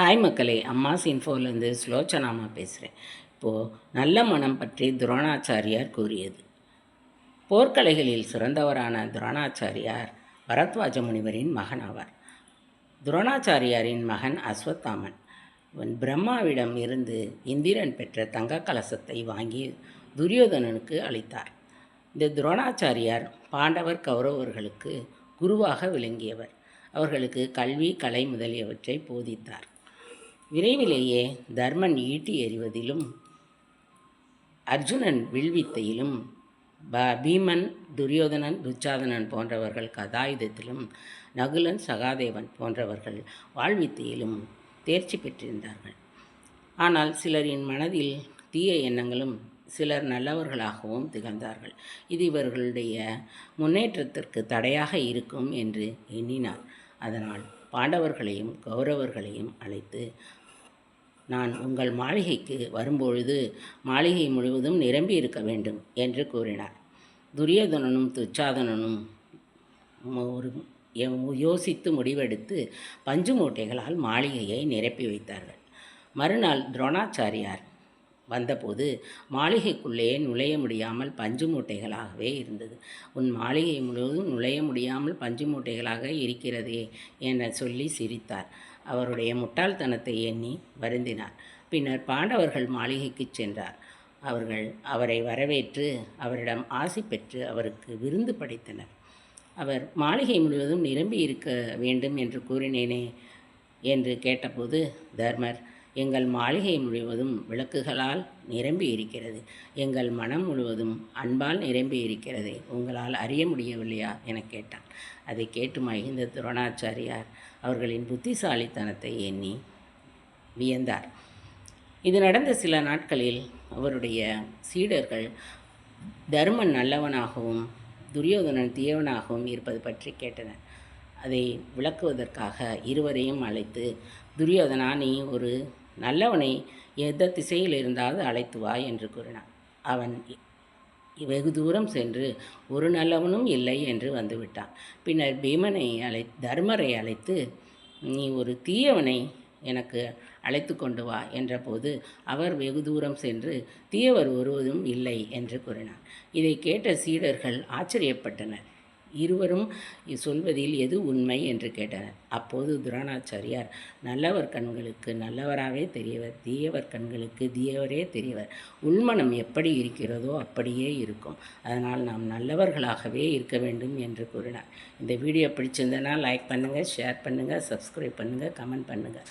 Hi மக்களே அம்மாஸ் இன்ஃபோலேருந்து ஸ்லோச்சனாமா பேசுகிறேன் இப்போது நல்ல மனம் பற்றி துரோணாச்சாரியார் கூறியது. போர்க்கலைகளில் சிறந்தவரான துரோணாச்சாரியார் பரத்வாஜ முனிவரின் மகன் ஆவார். துரோணாச்சாரியாரின் மகன் அஸ்வத்தாமன். இவன் பிரம்மாவிடம் இருந்து இந்திரன் பெற்ற தங்க கலசத்தை வாங்கி துரியோதனனுக்கு அளித்தார். இந்த துரோணாச்சாரியார் பாண்டவர் கௌரவர்களுக்கு குருவாக விளங்கியவர். அவர்களுக்கு கல்வி கலை முதலியவற்றை போதித்தார். விரைவிலேயே தர்மன் ஈட்டி எறிவதிலும் அர்ஜுனன் வில்வித்தையிலும் ப பீமன் துரியோதனன் துச்சாதனன் போன்றவர்கள் கதாயுதத்திலும் நகுலன் சகாதேவன் போன்றவர்கள் வாழ்வித்தையிலும் தேர்ச்சி பெற்றிருந்தார்கள். ஆனால் சிலரின் மனதில் தீய எண்ணங்களும் சிலர் நல்லவர்களாகவும் திகழ்ந்தார்கள். இது இவர்களுடைய முன்னேற்றத்திற்கு தடையாக இருக்கும் என்று எண்ணினார். அதனால் பாண்டவர்களையும் கௌரவர்களையும் அழைத்து நான் உங்கள் மாளிகைக்கு வரும்பொழுது மாளிகை முழுவதும் நிரம்பி இருக்க வேண்டும் என்று கூறினார். துரியோதனனும் துச்சாதனனும் ஒரு யோசித்து முடிவெடுத்து பஞ்சு மூட்டைகளால் மாளிகையை நிரப்பி வைத்தார்கள். மறுநாள் துரோணாச்சாரியார் வந்தபோது மாளிகைக்குள்ளேயே நுழைய முடியாமல் பஞ்சு மூட்டைகளாகவே இருந்தது. உன் மாளிகை முழுவதும் நுழைய முடியாமல் பஞ்சு மூட்டைகளாக இருக்கிறதே என சொல்லி சிரித்தார். அவருடைய முட்டாள்தனத்தை எண்ணி வருந்தினார். பின்னர் பாண்டவர்கள் மாளிகைக்கு சென்றார். அவர்கள் அவரை வரவேற்று அவரிடம் ஆசி பெற்று அவருக்கு விருந்து படைத்தனர். அவர் மாளிகை முழுவதும் நிரம்பி இருக்க வேண்டும் என்று கூறினேனே என்று கேட்டபோது தர்மர் எங்கள் மாளிகை முழுவதும் விளக்குகளால் நிரம்பி இருக்கிறது. எங்கள் மனம் முழுவதும் அன்பால் நிரம்பி இருக்கிறது. உங்களால் அறிய முடியவில்லையா? என கேட்டான். அதை கேட்டு மகிந்த துரோணாச்சாரியார் அவர்களின் புத்திசாலித்தனத்தை எண்ணி வியந்தார். இது நடந்த சில நாட்களில் அவருடைய சீடர்கள் தர்மன் நல்லவனாகவும் துரியோதனன் தீயவனாகவும் இருப்பது பற்றி கேட்டனர். அதை விளக்குவதற்காக இருவரையும் அழைத்து துரியோதனா நீ ஒரு நல்லவனை எந்த திசையில் இருந்தாவது அழைத்து வா என்று கூறினான். அவன் வெகு தூரம் சென்று ஒரு நல்லவனும் இல்லை என்று வந்துவிட்டான். பின்னர் பீமனை அழை தர்மரை அழைத்து நீ ஒரு தீயவனை எனக்கு அழைத்து கொண்டு வா என்றபோது அவர் வெகு தூரம் சென்று தீயவர் ஒருவதும் இல்லை என்று கூறினார் இதை கேட்ட சீடர்கள் ஆச்சரியப்பட்டனர். இருவரும் சொல்வதில் எது உண்மை என்று கேட்டனர். அப்போது துரணாச்சாரியார் நல்லவர் கண்களுக்கு நல்லவராகவே தெரியவர் தீயவர் கண்களுக்கு தீயவரே தெரியவர். உள்மனம் எப்படி இருக்கிறதோ அப்படியே இருக்கும். அதனால் நாம் நல்லவர்களாகவே இருக்க வேண்டும் என்று கூறினார். இந்த வீடியோ பிடிச்சிருந்தனா லைக் பண்ணுங்கள் ஷேர் பண்ணுங்கள் சப்ஸ்கிரைப் பண்ணுங்கள் கமெண்ட் பண்ணுங்கள்